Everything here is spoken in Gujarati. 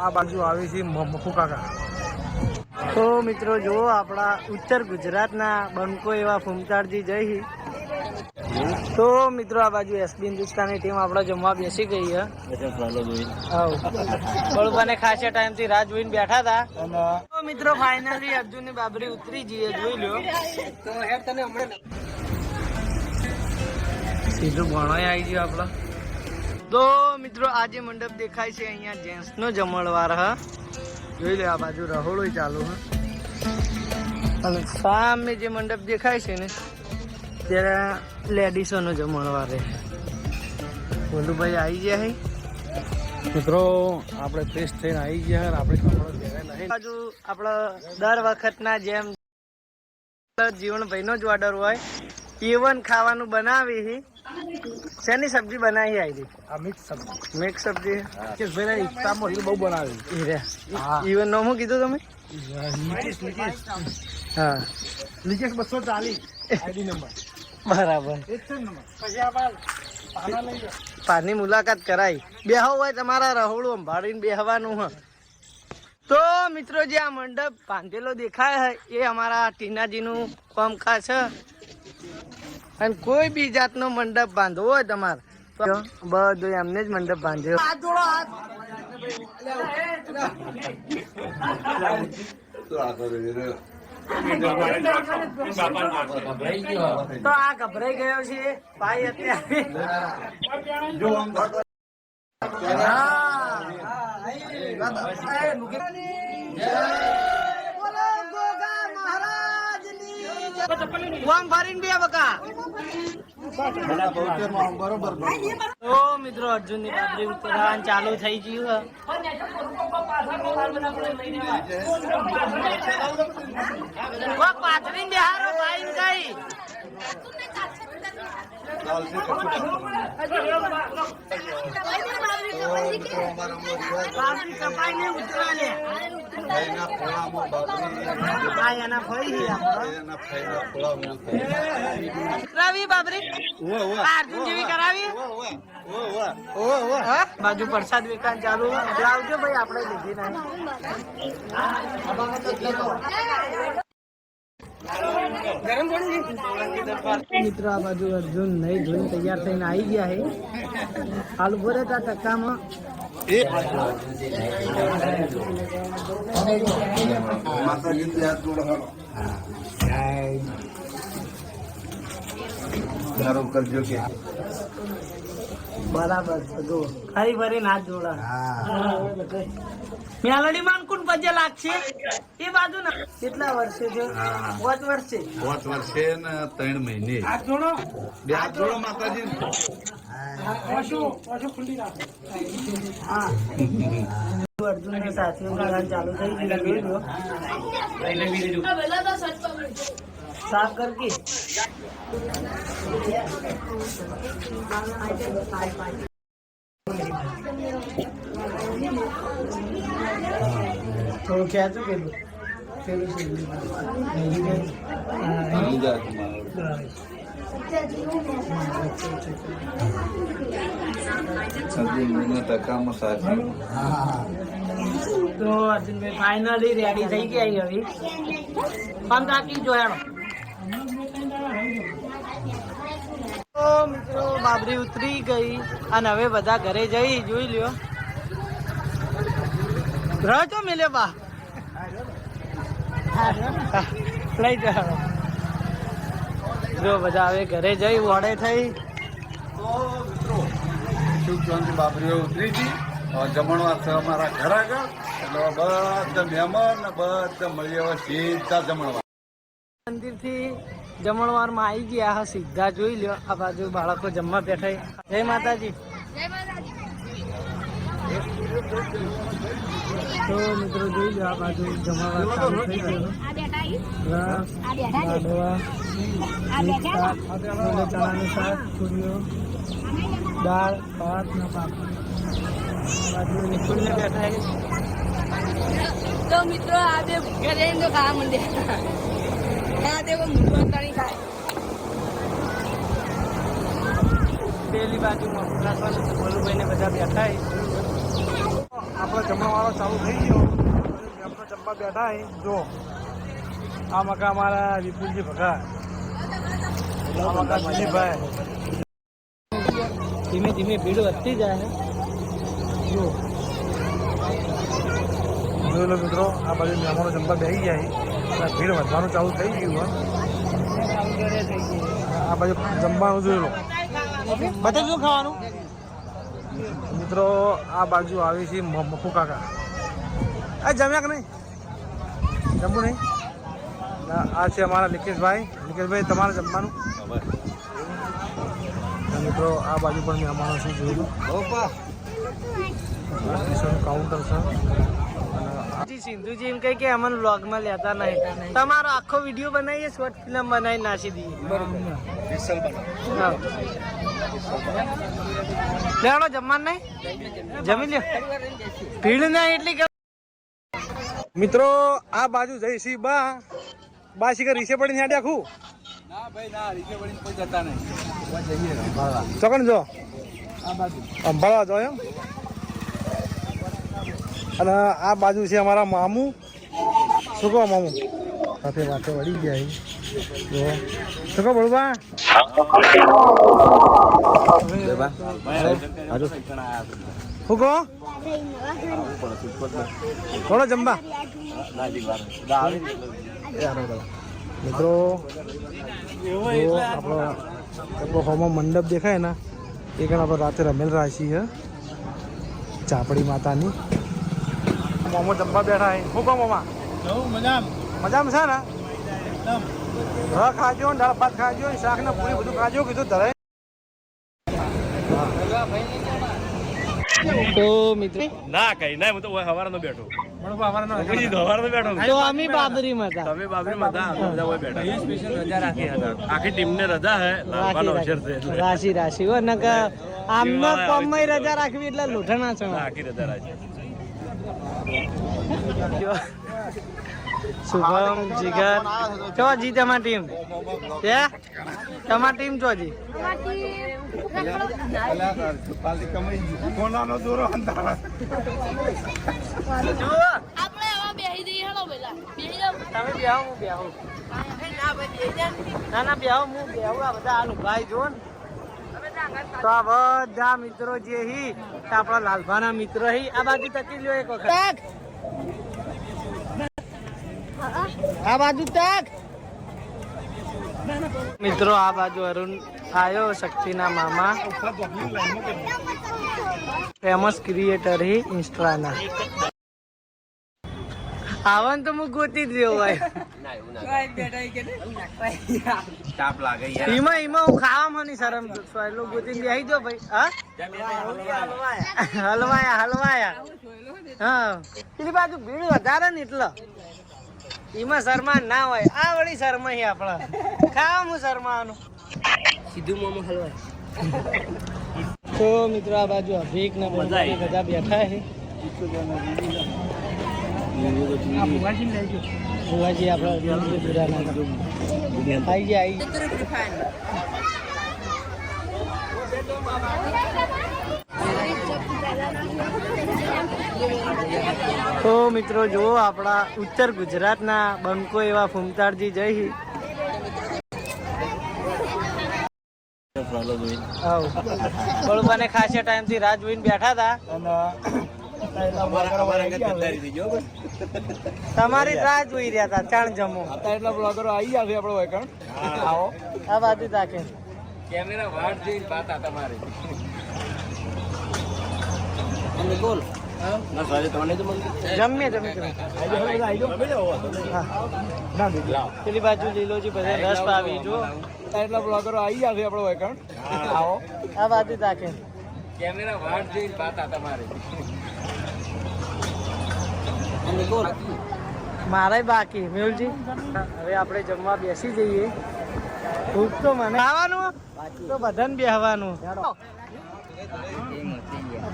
આ બાજુ આવે છે મફુ તો મિત્રો જુઓ આપણા ઉત્તર ગુજરાતના બંકો એવા ફૂમતારજી જઈ તો મિત્રો આ બાજુ એસબી હિન્દુસ્તાનની ટીમ આપણે જમવા બેસી ગઈ છે. બળવાને ખાસા ટાઈમથી રાહ જોઈને બેઠા હતા. તો મિત્રો ફાઇનલી અર્જુનની બાબરી ઉતરી જઈએ જોઈ લો તો હેડ તને હમણાં સીધું ભણોય આવી ગયો આપડે તો મિત્રો આજે મંડપ દેખાય છે અહીંયા જેન્ટ્સ નો જમણવાર હ. જોઈ લે આ બાજુ રહોડો ચાલુ હ. અને સામે જે મંડપ દેખાય છે ને ત્યાં લેડીસો નો જમણવાર ભોલુભાઈ આવી ગયા હે? મિત્રો આપણે ફ્રેશ થઈને આવી ગયા આપણે કપડાં પહેરેલા બાજુ આપણા દર વખતના જેમ જીવનભાઈ નો જ ઓર્ડર હોય ઇવન ખાવાનું બનાવી હી. શેની સબ્જી બનાવી આવી આ મિક્સ સબ્જી. મિક્સ સબ્જી? કેશભાઈ મોટી બહુ બનાવી રે. ઈવન નો હું કીધું તમે? નીતિશ નીતિશ હા. નીતિશ બસો ચાલીસ. ID number. બરાબર. પાની મુલાકાત કરાઈ. બેહો હોય તમારા રહોડું સંભાળીને બેહવાનું હ. તો મિત્રો જે આ મંડપ બાંધેલો દેખાય એ અમારા ટીનાજીનું કામકાજ છે. અને કોઈ બી જાતનો મંડપ બાંધવો હોય તમારે તો બધું એમને જ મંડપ બાંધ્યો. તો આ ગભરાઈ ગયો છે ભાઈ અત્યારે. મિત્રો અર્જુનની બાબરી ઉતરાણ ચાલુ થઈ ગયું પાથરી બિહારો ભાઈ કઈ ને. રવિ બાબરી અર્જુન જેવી કરાવી બાજુ પ્રસાદ વિકાન ચાલુ આવજો ભાઈ, આપણે લીધી નહીં મિત્ર, આ બાજુ અર્જુન નહીં ધોઈને તૈયાર થઈને આવી ગયા છે હાલ ઊભો રહે તા ટક્કામાં કરજો કે બરાબર છે જો ફરી ફરી નાચ જોડા મેલડી માન કોણ પજે લાગશે? એ બાજુ ના. કેટલા વર્ષે છે? હા. પાંચ વર્ષે? પાંચ વર્ષે ને ત્રણ મહિને. બે હાથ જોડો માતાજી. અર્જુનની સાથે ચાલુ થઈ ગયું જોઈ करके સાફ કર કે થોડું ખેંચું પેલું પેલું છે તો અર્જુનભાઈ ફાઇનલી રેડી થઈ ગયા હવે પણ કાકી જોયા મિત્રો, બાબરી ઉતરી ગઈ અને હવે બધા ઘરે જઈ, જોઈ લ્યો. રહો છો, મિલે બા? લઈ જાઓ. જો બધા હવે ઘરે જઈ, વડે થઈ. સુખ બાબરીઓ ઉતરી હતી. જમણવાર છે અમારા ઘર આગળ. એટલે બધા મહેમાન બધા મળી આવે સીધા જમણવાર. મંદિરથી જમણવારમાં આવી ગયા હા સીધા જોઈ લ્યો. આ બાજુ બાળકો જમવા બેઠા જય માતાજી. તો મિત્રો જોઈ લો આ બાજુ જમવા ચાલુ થઈ ગયો. લાડવા મિક્સ શાક છોલે ચણાનું શાક પૂરીઓ દાળ ભાત ને પાપડ. નિકુલને બેઠા તો મિત્રો આજે ઘરે ખાવા માંડ્યા પેલી બાજુ મફરાસવાળા ભોલુભાઈ ને બધા બેઠા. આપણો જમણવાળો ચાલુ થઈ ગયો. એમનો જમવા બેઠા જો, આ મકા અમારા વિપુલજી ભગા. આ મકા દિલીપભાઈ ધીમે ધીમે ભીડ વધતી જાય જો. મિત્રો, આ બાજુ મહેમાનો જમવા બેસી જાય. ભીડ વધવાનું ચાલુ થઈ ગયું હોય આ બાજુ જમવાનું જોઈ લો. શું ખાવાનું? મિત્રો આ બાજુ આવી છે મફુ કાકા. આ જમ્યા કે નહીં? જમવું નહીં? આ છે અમારા નિકેશભાઈ. નિકેશભાઈ તમારે જમવાનું? મિત્રો આ બાજુ પણ મેં છે શું જોયું કાઉન્ટર છે. અને સિંધુજી એમ કહે કે અમને વ્લોગમાં લેતા નહીં. તમારો આખો વીડિયો બનાવીએ શોર્ટ ફિલ્મ બનાવી નાસી દઈએ. હા. લેવડો જમવાનું નહીં? જમી લ્યો. ભીડ ના એટલી કે મિત્રો આ બાજુ જઈશી બા. બા શીખર રીસે પડીને હેડે આખું ના ભાઈ ના રીકે વળીને કોઈ જતા નહીં. ચોકન જો. આ અંબાળા જો એમ. અને આ બાજુ છે અમારા મામું શું કહો મામુ. સાથે વાતો વળી ગયા જો. શું કહો બળવા. શું કહો થોડો જમવા. મિત્રો આપણો આપણો મંડપ દેખાય ને, એ કારણ આપણે રાતે રમેલ રાશી છે. ચાપડી માતાની. મોમો જમવા બેઠા હે. શું કહો મોમા મજામાં. છે ને? હા ખાજો દાળ ભાત ખાજો શાક ને પૂરી બધું ખાજો કીધું ધરાય. તો મિત્રો ના કઈ ના હું તો હવારનો બેઠો. રાશિ રાશિ. રજા રાખવી એટલે લોઠાણા છે. આખી રજા રાખી. શુભમ, જીગર. ચો જી તમારી ટીમ છે તમારી ટીમ ચો જી ના ના, બેહો, હું બેહો. બધા આનું ભાઈ જો તો આ બધા મિત્રો જે હી આપણા લાલભાના મિત્ર હી, આ બાજુ તકી લ્યો એક વખત. આ બાજુ તક. મિત્રો, આ બાજુ અરુણ આવ્યો શક્તિના મામા. ફેમસ ક્રિએટર હી ઇન્સ્ટાના. આવન તો હું ગોતી જ રહ્યો ભાઈ એમાં હું ખાવા ની શરમ સોયલો ગોતી બેહી દો ભાઈ. હા? હલવાયા હલવાયા. હા. પેલી બાજુ ભીડ વધારે ને એટલે. ઈમાં શરમા ના હોય. આ વળી શરમા હી આપણા ખાવામાં શરમાવાનું. સીધું મોમો હલવાય. તો મિત્રો આ બાજુ અભિક ને બધા બધા બેઠા છે. ભુવાજી આપણા આવી ગયા આઈ ગયા. તો મિત્રો જુઓ આપણા ઉત્તર ગુજરાતના બંકો એવા ફૂમતાળજી જય હિ. ખાસે ટાઈમ ખાસા ટાઈમથી રાહ જોઈને બેઠા હતા. તમારી રાહ જોઈ રહ્યા હતા ચાણ જમો. એટલા બ્લોગરો આવી ગયા છે આપણો વેકણ આવો. આ બાજુ તાકે કેમેરા વાટ જોઈને વાત આ તમારી. ના પેલી બાજુ લીલોજી બધા રસ પાવી, જો. એટલા બ્લોગરો આવી. જશે આપણો વેકણ આવો આ બાજુ તાકે કેમેરા વાત મારે બાકી, મેહુલજી. હવે આપણે જમવા બેસી જઈએ. ભૂખ તો મને. ખાવાનું? તો બધાને બેહવાનું. એ મચી ગયા